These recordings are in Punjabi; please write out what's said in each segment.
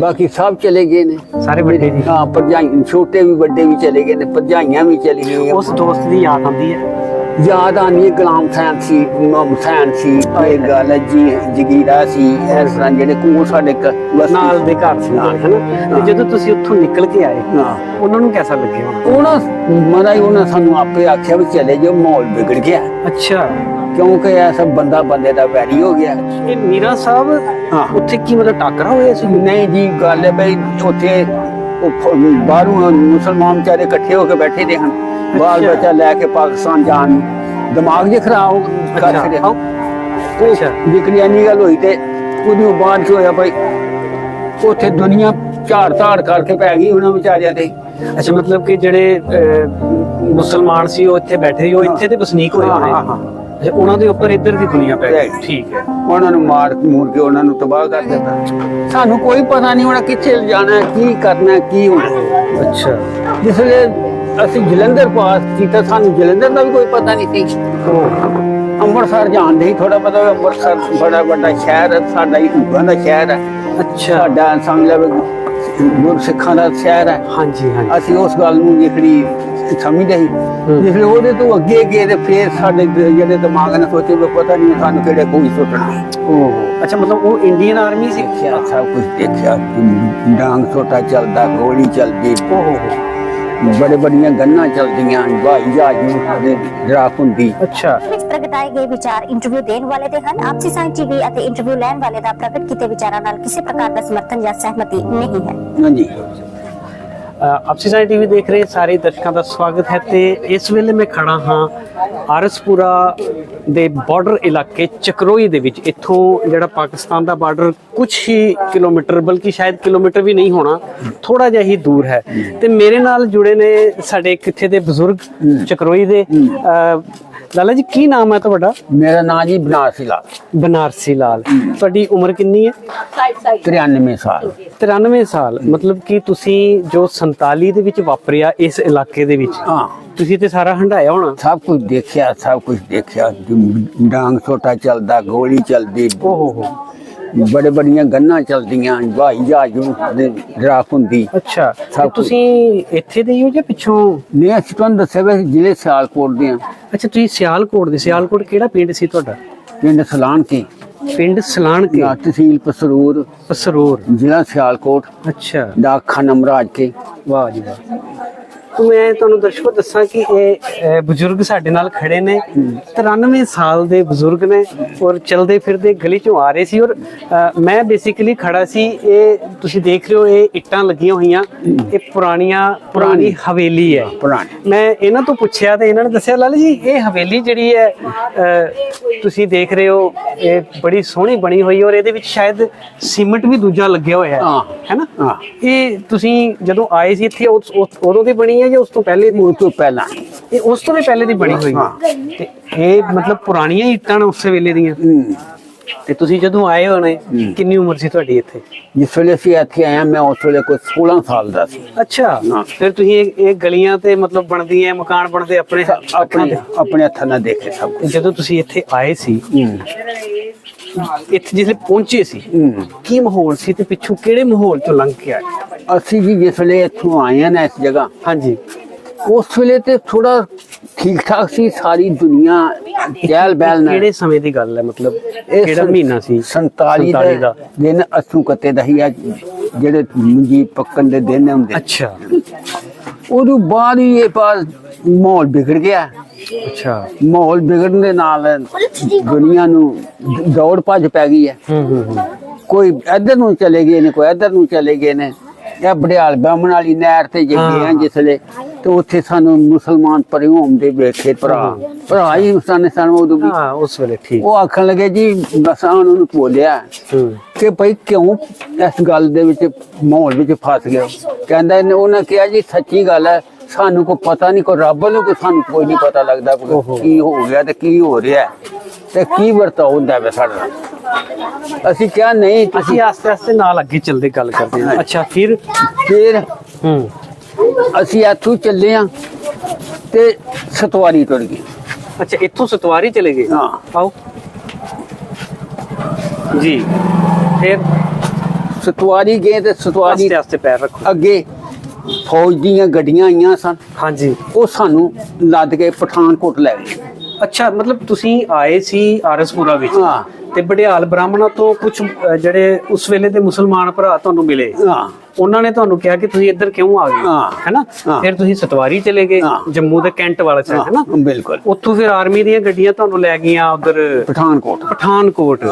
ਬਾਕੀ ਸਭ ਚਲੇ ਗਏ ਨੇ। ਸਾਰੇ ਵੱਡੇ ਜੀ। ਹਾਂ ਭਰਜਾਈ ਛੋਟੇ ਵੀ ਵੱਡੇ ਵੀ ਚਲੇ ਗਏ ਨੇ ਭਰਜਾਈਆਂ ਵੀ ਚਲੀ ਗਈਆਂ। ਉਸ ਦੋਸਤ ਦੀ ਯਾਦ ਆਉਂਦੀ ਹੈ? ਯਾਦ ਆਉਂਦੀ ਹੈ ਗੁਲਾਮ ਹੁਸੈਨ ਸੀ ਇਮਾਮ ਹੁਸੈਨ ਸੀ ਇਹ ਗੱਲ ਹੈ ਜੀ ਜਗੀਰਾ ਸੀ ਇਸ ਤਰ੍ਹਾਂ ਜਿਹੜੇ ਕੋਲ ਸਾਡੇ ਨਾਲ ਦੇ ਘਰ ਸੀ ਹਾਂ। ਹੈਨਾ? ਤੇ ਜਦੋਂ ਤੁਸੀਂ ਉੱਥੋਂ ਨਿਕਲ ਕੇ ਆਏ ਉਹਨਾਂ ਨੂੰ ਕਿਹਦਾ ਲੱਗਿਆ? ਉਹਨਾਂ ਮਹਾਰਾਜ ਉਹਨਾਂ ਸਾਨੂੰ ਆਪੇ ਆਖਿਆ ਵੀ ਚਲੇ ਜਾਓ ਮਾਹੌਲ ਵਿਗੜ ਗਿਆ। ਅੱਛਾ। ਕਿਉਂਕਿ ਇਹ ਸਭ ਬੰਦਾ ਬੰਦੇ ਦਾ ਵੈਰੀ ਹੋ ਗਿਆ। ਇਹ ਮੀਰਾ ਸਾਹਿਬ ਹਾਂ। ਉੱਥੇ ਕੀ ਮਤਲਬ ਟਾਕਰਾ ਹੋਇਆ ਸੀ? ਨਹੀਂ ਜੀ ਗੱਲ ਹੈ ਬਈ ਉੱਥੇ ਬਾਹਰੋਂ ਮੁਸਲਮਾਨ ਵਿਚਾਰੇ ਇਕੱਠੇ ਹੋ ਕੇ ਬੈਠੇ ਦੇ ਹਨ। ਬਾਲ। ਬੱਚਾ ਲੈ ਕੇ ਪਾਕਿਸਤਾਨ ਜਾਣ ਨੂੰ। ਦਿਮਾਗ ਜੇ ਖਰਾਬ ਕਰ। ਛੜਿਆ ਅੱਛਾ। ਵਿਕਰੀ ਇੰਨੀ ਗੱਲ ਹੋਈ ਤੇ ਉਹਦੀ ਬਾਅਦ ਚ ਹੋਇਆ ਬਈ ਉੱਥੇ ਦੁਨੀਆ ਝਾੜ ਧਾੜ ਕਰਕੇ ਪੈ ਗਈ ਉਹਨਾਂ ਵਿਚਾਰਿਆਂ ਤੇ। ਅੱਛਾ ਮਤਲਬ ਕਿ ਜਿਹੜੇ ਮੁਸਲਮਾਨ ਸੀ ਉਹ ਇੱਥੇ ਬੈਠੇ ਸੀ ਉਹ ਇੱਥੇ ਦੇ ਵਸਨੀਕ ਹੋਏ ਹੋਣੇ ਹਾਂ, ਹਾਂ। ਅੱਛਾ ਉਹਨਾਂ ਦੇ ਉੱਪਰ ਇੱਧਰ ਦੀ ਦੁਨੀਆ ਪੈ ਗਈ। ਠੀਕ ਹੈ। ਉਹਨਾਂ ਨੂੰ ਮਾਰ ਮੂਰ ਕੇ ਉਹਨਾਂ ਨੂੰ ਤਬਾਹ ਕਰ ਦਿੱਤਾ। ਸਾਨੂੰ ਕੋਈ ਪਤਾ ਨਹੀਂ ਹੋਣਾ ਕਿੱਥੇ ਜਾਣਾ ਕੀ ਕਰਨਾ ਕੀ ਹੋਣਾ। ਅੱਛਾ। ਜਿਸ ਵੇਲੇ ਅਸੀਂ ਜਲੰਧਰ ਪਾਸ ਕੀਤਾ ਸਾਨੂੰ ਜਲੰਧਰ ਦਾ ਵੀ ਕੋਈ ਪਤਾ ਨਹੀਂ ਸੀ। ਅੰਮ੍ਰਿਤਸਰ ਜਾਣਦੇ ਹੀ ਥੋੜਾ ਪਤਾ ਵੀ ਅੰਮ੍ਰਿਤਸਰ ਬੜਾ ਵੱਡਾ ਸ਼ਹਿਰ ਹੈ ਸਾਡਾ ਹੀ ਹਿੰਦੂਆਂ ਦਾ ਸ਼ਹਿਰ ਹੈ। ਅੱਛਾ। ਸਾਡਾ ਸਮਝ ਲਓ ਗੁਰਸਿੱਖਾਂ ਦਾ ਸ਼ਹਿਰ ਹੈ। ਹਾਂਜੀ ਹਾਂਜੀ। ਅਸੀਂ ਉਸ ਗੱਲ ਨੂੰ ਜਿਹੜੀ ਸਮਝਦੇ ਸੀ ਜਿਸ ਵੇਲੇ ਉਹਦੇ ਤੋਂ ਅੱਗੇ ਗਏ ਤੇ ਫੇਰ ਸਾਡੇ ਦ- ਜਿਹੜੇ ਦਿਮਾਗ ਨੇ ਸੋਚੇ ਵੀ ਪਤਾ ਨਹੀਂ ਸਾਨੂੰ ਕਿਹੜੇ ਕੋਈ ਸੁੱਟਣਾ। ਉਹ ਅੱਛਾ ਮਤਲਬ ਉਹ ਇੰਡੀਅਨ ਆਰਮੀ ਸੀ ਦੇਖਿਆ ਸਭ ਕੁਝ ਦੇਖਿਆ। ਡਾਂਗ ਛੋਟਾ ਚੱਲਦਾ ਗੋਲੀ ਚੱਲਦੀ। ਓਹੋ। ਬੜੇ ਬੜੀਆਂ ਗੰਨਾਂ ਚੱਲਦੀਆਂ ਹਵਾਈ ਜਹਾਜ਼ ਨੂੰ ਸਾਡੇ ਡਰਾਕ ਹੁੰਦੀ। ਅੱਛਾ। ਵਿੱਚ ਪ੍ਰਗਟਾਏ ਗਏ ਵਿਚਾਰ ਇੰਟਰਵਿਊ ਦੇਣ ਵਾਲੇ ਦੇ ਹਨ। ਆਪਸੀ ਸਾਂਝ ਟੀਵੀ ਅਤੇ ਇੰਟਰਵਿਊ ਲੈਣ ਵਾਲੇ ਦਾ ਪ੍ਰਗਟ ਕੀਤੇ ਵਿਚਾਰਾਂ ਨਾਲ ਕਿਸੇ ਪ੍ਰਕਾਰ ਦਾ ਸਮਰਥਨ ਜਾਂ ਸਹਿਮਤੀ ਨਹੀਂ ਹੈ। ਹਾਂਜੀ। ਆਪਸੀ ਸਾਈ ਟੀਵੀ ਦੇਖ ਰਹੇ ਸਾਰੇ ਦਰਸ਼ਕਾਂ ਦਾ ਸਵਾਗਤ ਹੈ ਤੇ ਇਸ ਵੇਲੇ ਮੈਂ ਖੜਾ ਹਾਂ ਆਰਸਪੁਰਾ ਦੇ ਬਾਰਡਰ ਇਲਾਕੇ ਚਕਰੋਈ ਦੇ ਵਿੱਚ। ਇੱਥੋਂ ਜਿਹੜਾ ਪਾਕਿਸਤਾਨ ਦਾ ਬਾਰਡਰ ਕੁਝ ਹੀ ਕਿਲੋਮੀਟਰ ਬਲਕਿ ਸ਼ਾਇਦ ਕਿਲੋਮੀਟਰ ਵੀ ਨਹੀਂ ਹੋਣਾ ਥੋੜਾ ਜਿਹਾ ਹੀ ਦੂਰ ਹੈ। ਤੇ ਮੇਰੇ ਨਾਲ ਜੁੜੇ ਨੇ ਸਾਡੇ ਕਿੱਥੇ ਦੇ ਬਜ਼ੁਰਗ ਚਕਰੋਈ ਦੇ ਲਾਲਾ ਜੀ ਕੀ ਨਾਮ ਹੈ ਤੁਹਾਡਾ? ਮੇਰਾ ਨਾਂ ਜੀ ਬਨਾਰਸੀ ਲਾਲ। ਬਨਾਰਸੀ ਲਾਲ। ਤੁਹਾਡੀ ਉਮਰ ਕਿੰਨੀ ਹੈ? 93 ਸਾਲ। 93 ਸਾਲ। ਮਤਲਬ ਕਿ ਤੁਸੀਂ ਜੋ 47 ਦੇ ਵਿੱਚ ਵਾਪਰਿਆ ਇਸ ਇਲਾਕੇ ਦੇ ਵਿੱਚ ਹਾਂ। ਤੁਸੀਂ ਤੇ ਸਾਰਾ ਹੰਡਾਇਆ ਹੋਣਾ? ਸਭ ਕੁਝ ਦੇਖਿਆ ਸਭ ਕੁਝ ਦੇਖਿਆ। ਡਾਂਗ ਛੋਟਾ ਚੱਲਦਾ ਗੋਲੀ ਚੱਲਦੀ। ਓਹੋ ਹੋ। ਬੜੇ ਬੜੀਆਂ ਗੰਨਾਂ ਚੱਲਦੀਆਂ ਹਵਾਈ ਜਹਾਜ਼ ਨੂੰ ਸਾਡੇ ਡਰਾਕ ਹੁੰਦੀ। ਅੱਛਾ ਤੇ ਸਭ ਕੁਛ। ਤੁਸੀਂ ਇੱਥੇ ਦੇ ਹੀ ਹੋ ਜਾਂ ਪਿੱਛੋਂ? ਨੇ ਅਸੀਂ ਤੁਹਾਨੂੰ ਦੱਸਿਆ ਵੀ ਜ਼ਿਲ੍ਹੇ ਸਿਆਲਕੋਟ ਦੇ ਹਾਂ। ਅੱਛਾ ਤੁਸੀਂ ਸਿਆਲਕੋਟ ਦੇ। ਸਿਆਲਕੋਟ ਕਿਹੜਾ ਪਿੰਡ ਸੀ ਤੁਹਾਡਾ? ਪਿੰਡ ਸਲਾਨ ਕੀ ਪਿੰਡ ਸਲਾਣ ਕੇ ਤਹਿਸੀਲ ਪਸਰੂਰ ਪਸਰੋਰ ਜ਼ਿਲ੍ਹਾ ਸਿਆਲਕੋਟ। ਅੱਛਾ। ਡਾਕਖਾਨਾ ਮਰਾਜ ਕੇ। ਵਾਹ ਜੀ ਵਾਹ। ਮੈਂ ਤੁਹਾਨੂੰ ਦਰਸ਼ਕੋ ਦੱਸਾਂ ਕਿ ਇਹ ਬਜ਼ੁਰਗ ਸਾਡੇ ਨਾਲ ਖੜੇ ਨੇ। 93 ਸਾਲ ਦੇ ਬਜ਼ੁਰਗ ਨੇ ਔਰ ਚਲਦੇ ਫਿਰਦੇ ਗਲੀ ਚੋਂ ਆ ਰਹੇ ਸੀ ਔਰ ਮੈਂ ਬੇਸਿਕਲੀ ਖੜਾ ਸੀ। ਇਹ ਤੁਸੀਂ ਦੇਖ ਰਹੇ ਹੋ ਇਹ ਇੱਟਾਂ ਲੱਗੀਆਂ ਹੋਈਆਂ। ਇਹ ਪੁਰਾਣੀਆਂ ਪੁਰਾਣੀ ਹਵੇਲੀ ਹੈ। ਮੈਂ ਇਹਨਾਂ ਤੋਂ ਪੁੱਛਿਆ ਤੇ ਇਹਨਾਂ ਨੇ ਦੱਸਿਆ ਲਾਲ ਜੀ ਇਹ ਹਵੇਲੀ ਜਿਹੜੀ ਹੈ ਤੁਸੀਂ ਦੇਖ ਰਹੇ ਹੋ ਇਹ ਬੜੀ ਸੋਹਣੀ ਬਣੀ ਹੋਈ ਔਰ ਇਹਦੇ ਵਿੱਚ ਸ਼ਾਇਦ ਸੀਮੈਂਟ ਵੀ ਦੂਜਾ ਲੱਗਿਆ ਹੋਇਆ ਹੈ। ਹੈਨਾ। ਇਹ ਤੁਸੀਂ ਜਦੋਂ ਆਏ ਸੀ ਇੱਥੇ ਉਦੋਂ ਦੀ ਬਣੀ ਹੈ ਜਾਂ ਉਸ ਤੋਂ ਪਹਿਲੇ ਦੀ ਉਹ ਤੋਂ ਪਹਿਲਾਂ? ਇਹ ਉਸ ਤੋਂ ਵੀ ਪਹਿਲੇ ਦੀ ਬਣੀ ਹੋਈ ਹੈ। ਤੇ ਇਹ ਮਤਲਬ ਪੁਰਾਣੀਆਂ ਇੱਟਾਂ ਨੇ ਉਸੇ ਵੇਲੇ ਦੀਆਂ? ਹੂੰ। ਤੇ ਤੁਸੀਂ ਜਦੋਂ ਆਏ ਹੋਣੇ ਕਿੰਨੀ ਉਮਰ ਸੀ ਤੁਹਾਡੀ ਇੱਥੇ? ਜਿਸ ਵੇਲੇ ਅਸੀਂ ਇੱਥੇ ਹਾਂ, ਮੈਂ ਉਸ ਵੇਲੇ ਕੋਈ 16 ਸਾਲ ਦਾ ਸੀ। ਅੱਛਾ। ਫਿਰ ਤੁਸੀਂ ਇਹ ਇਹ ਗਲੀਆਂ ਤੇ ਮਤਲਬ ਬਣਦੀਆਂ ਮਕਾਨ ਬਣਦੇ ਆਪਣੇ ਅੱਖਾਂ ਆਪਣੇ ਤੇ? ਆਪਣੇ ਹੱਥਾਂ ਨਾਲ ਦੇਖੇ ਸਭ ਤੇ ਜਦੋਂ ਤੁਸੀਂ ਇੱਥੇ ਆਏ ਸੀ ਹੂੰ। ਇੱਥੇ ਜਿਸਲੇ ਪਹੁੰਚੇ ਸੀ ਹੂੰ ਕੀ ਮਾਹੌਲ ਸੀ ਤੇ ਪਿੱਛੋਂ ਕਿਹੜੇ ਮਾਹੌਲ ਚੋਂ ਲੰਘ ਕੇ ਆਏ? ਅਸੀਂ ਜੀ ਜਿਸ ਵੇਲੇ ਇੱਥੋਂ ਆਏ ਹਾਂ ਨਾ ਇਸ ਜਗ੍ਹਾ ਹਾਂਜੀ। ਉਸ ਵੇਲੇ ਤੇ ਥੋੜਾ ਠੀਕ ਠਾਕ ਸੀ ਸਾਰੀ ਦੁਨੀਆ ਚਹਿਲ ਬਹਿਲ ਨਾਲ। ਕਿਹੜੇ ਸਮੇਂ ਦੀ ਗੱਲ ਹੈ ਮਤਲਬ ਇਹ ਕਿਹੜਾ ਮਹੀਨਾ ਸੀ? 47 47 ਦਾ। ਦਿਨ ਅਸੂ ਕਤੇ ਦਹੀਆ ਜਿਹੜੇ ਮੁੰਜੀ ਪੱਕਣ ਦੇ ਦਿਨ ਹੁੰਦੇ। ਅੱਛਾ। ਉਦੋਂ ਬਾਅਦ ਹੀ ਇਹ ਪਾਸ ਮਾਹੌਲ ਵਿਗੜ ਗਿਆ। ਅੱਛਾ। ਮਾਹੌਲ ਵਿਗੜਨ ਦੇ ਨਾਲ ਦੁਨੀਆ ਨੂੰ ਦ- ਦੌੜ ਭੱਜ ਪੈ ਗਈ ਹੈ। ਹੂੰ ਹੂੰ ਕੋਈ ਇੱਧਰ ਨੂੰ ਚਲੇ ਗਏ ਨੇ ਕੋਈ ਇੱਧਰ ਨੂੰ ਚਲੇ ਗਏ ਨੇ। ਇਹ ਬੜਿਆਲ ਬਾਹਮਣ ਵਾਲੀ ਨਹਿਰ ਤੇ ਜੇ ਗਏ ਆ ਜਿਸਲੇ ਤੇ ਉੱਥੇ ਸਾਨੂੰ ਮੁਸਲਮਾਨ ਪਰੇ ਹੁੰਦੇ ਵੇਖੇ ਭਰਾ। ਭਰਾ ਹੀ ਸਾਨੇ ਸਾਨੂੰ ਉਦੋਂ ਵੀ। ਹਾਂ ਉਸ ਵੇਲੇ ਠੀਕ। ਉਹ ਆਖਣ ਲੱਗੇ ਜੀ ਬਸਾਂ ਉਹਨਾਂ ਨੂੰ ਬੋਲਿਆ ਕਿ ਭਾਈ ਕਿਉਂ ਇਸ ਗੱਲ ਦੇ ਵਿੱਚ ਮਾਹੌਲ ਵਿੱਚ ਫਸ ਹੋ? ਕਹਿੰਦਾ ਉਹਨਾਂ ਕਿਹਾ ਜੀ ਸੱਚੀ ਗੱਲ ਹੈ ਸਾਨੂੰ ਕੋਈ ਪਤਾ ਨਹੀਂ ਕੋਈ ਰੱਬ ਨੂੰ ਕੋਈ ਸਾਨੂੰ ਕੋਈ ਨਹੀਂ ਪਤਾ ਲੱਗਦਾ ਕੋਈ। ਕੀ ਹੋ ਗਿਆ ਤੇ ਕੀ ਹੋ ਰਿਹਾ ਤੇ ਕੀ ਵਰਤਾਓ ਹੁੰਦਾ ਵੇ ਸਾਡੇ ਨਾਲ। ਅਸੀਂ ਕਿਹਾ ਨਹੀਂ ਅਸੀਂ ਆਸਤੇ ਆਸਤੇ ਨਾਲ ਅੱਗੇ ਚੱਲਦੇ ਗੱਲ ਕਰਦੇ ਹਾਂ। ਅੱਛਾ ਫਿਰ? ਫਿਰ ਹੂੰ। ਅਸੀਂ ਇੱਥੋਂ ਚੱਲੇ ਆ ਤੇ ਸਤਵਾਰੀ ਟੁਰ ਗਈ ਅੱਛਾ ਇੱਥੋਂ ਸਤਵਾਰੀ ਚਲੇ ਗਏ? ਹਾਂ। ਆਓ। ਜੀ। ਫਿਰ? ਸਤਵਾਰੀ ਗਏ ਤੇ ਸਤਵਾਰੀ ਆਸਤੇ ਆਸਤੇ ਪੈਰ ਰੱਖੋ। ਅੱਗੇ ਫੌਜ ਦੀਆਂ ਗੱਡੀਆਂ ਆਈਆਂ ਸਨ। ਹਾਂਜੀ। ਉਹ ਸਾਨੂੰ ਲੱਦ ਕੇ ਪਠਾਨਕੋਟ ਲੈ ਗਏ। ਅੱਛਾ ਮਤਲਬ ਤੁਸੀਂ ਆਏ ਸੀ ਆਰਸਪੁਰਾ ਵਿੱਚ ਹਾਂ। ਤੇ ਬੜਿਆਲ ਬ੍ਰਾਹਮਣਾਂ ਤੋਂ ਕੁਝ ਜਿਹੜੇ ਉਸ ਵੇਲੇ ਦੇ ਮੁਸਲਮਾਨ ਭਰਾ ਤੁਹਾਨੂੰ ਮਿਲੇ। ਹਾਂ। ਉਹਨਾਂ ਨੇ ਤੁਹਾਨੂੰ ਕਿਹਾ ਕਿ ਤੁਸੀਂ ਇੱਧਰ ਕਿਉਂ ਆ ਗਏ। ਹੈਨਾ। ਫਿਰ ਤੁਸੀਂ ਸਤਵਾਰੀ ਚਲੇ ਗਏ। ਜੰਮੂ ਦੇ ਕੈਂਟ ਵਾਲਾ ਸਾਈਡ ਹੈਨਾ? ਬਿਲਕੁਲ। ਉੱਥੋਂ ਫਿਰ ਆਰਮੀ ਦੀਆਂ ਗੱਡੀਆਂ ਤੁਹਾਨੂੰ ਲੈ ਗਈਆਂ ਉਧਰ? ਪਠਾਨਕੋਟ। ਪਠਾਨਕੋਟ।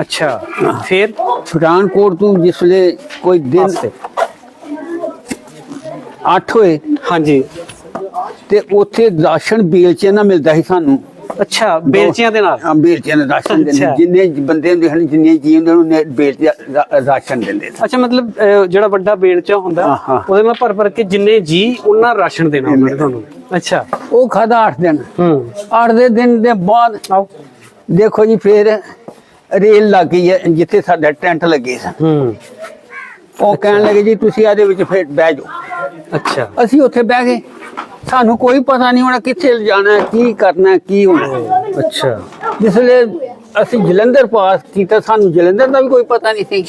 ਅੱਛਾ। ਫਿਰ? ਪਠਾਨਕੋਟ ਤੋਂ ਜਿਸਲੇ ਕੋਈ ਦਿਨ 8 ਹੋਏ। ਹਾਂਜੀ। ਤੇ ਉੱਥੇ ਰਾਸ਼ਨ ਬੇਲਚੇ ਨਾਲ ਮਿਲਦਾ ਸੀ ਸਾਨੂੰ। ਅੱਛਾ ਬੇਲਚਿਆਂ ਦੇ ਨਾਲ? ਹਾਂ ਬੇਲਚੇ ਨਾਲ ਰਾਸ਼ਨ ਦਿੰਦੇ। ਜਿੰਨੇ ਬੰਦੇ ਹੁੰਦੇ ਹਨ ਜਿੰਨੇ ਜੀ ਹੁੰਦੇ ਉਹਨੇ ਬੇਲਚੇ ਰਾ- ਰਾਸ਼ਨ ਦਿੰਦੇ ਸੀ। ਅੱਛਾ ਮਤਲਬ ਜਿਹੜਾ ਵੱਡਾ ਬੇਲਚਾ ਹੁੰਦਾ। ਉਹਦੇ ਨਾਲ ਭਰ ਭਰ ਕੇ ਜਿੰਨੇ ਜੀ ਉਹਨਾਂ ਰਾਸ਼ਨ ਦੇਣਾ ਉਹਨਾਂ ਨੇ ਤੁਹਾਨੂੰ। ਅੱਛਾ। ਉਹ ਖਾਦਾ 8 ਦਿਨ। ਹੂੰ। 8 ਦੇ ਦਿਨ ਦੇ ਬਾਅਦ ਦੇਖੋ ਜੀ ਫੇਰ ਰੇਲ ਲੱਗ ਗਈ ਹੈ ਜਿੱਥੇ ਸਾਡਾ ਟੈਂਟ ਲੱਗੇ ਸੀ ਹੂੰ। ਉਹ ਕਹਿਣ ਲੱਗੇ ਜੀ ਤੁਸੀਂ ਇਹਦੇ ਵਿੱਚ ਫੇਰ ਬਹਿ ਜਾਓ। ਅੱਛਾ। ਅਸੀਂ ਉੱਥੇ ਬਹਿ ਗਏ। ਸਾਨੂੰ ਕੋਈ ਪਤਾ ਨਹੀਂ ਹੋਣਾ ਕਿੱਥੇ ਜਾਣਾ ਕੀ ਕਰਨਾ ਕੀ ਹੋਣਾ। ਅੱਛਾ। ਜਿਸਲੇ ਅਸੀਂ ਜਲੰਧਰ ਪਾਸ ਕੀਤਾ ਸਾਨੂੰ ਜਲੰਧਰ ਦਾ ਵੀ ਕੋਈ ਪਤਾ ਨਹੀਂ ਸੀ।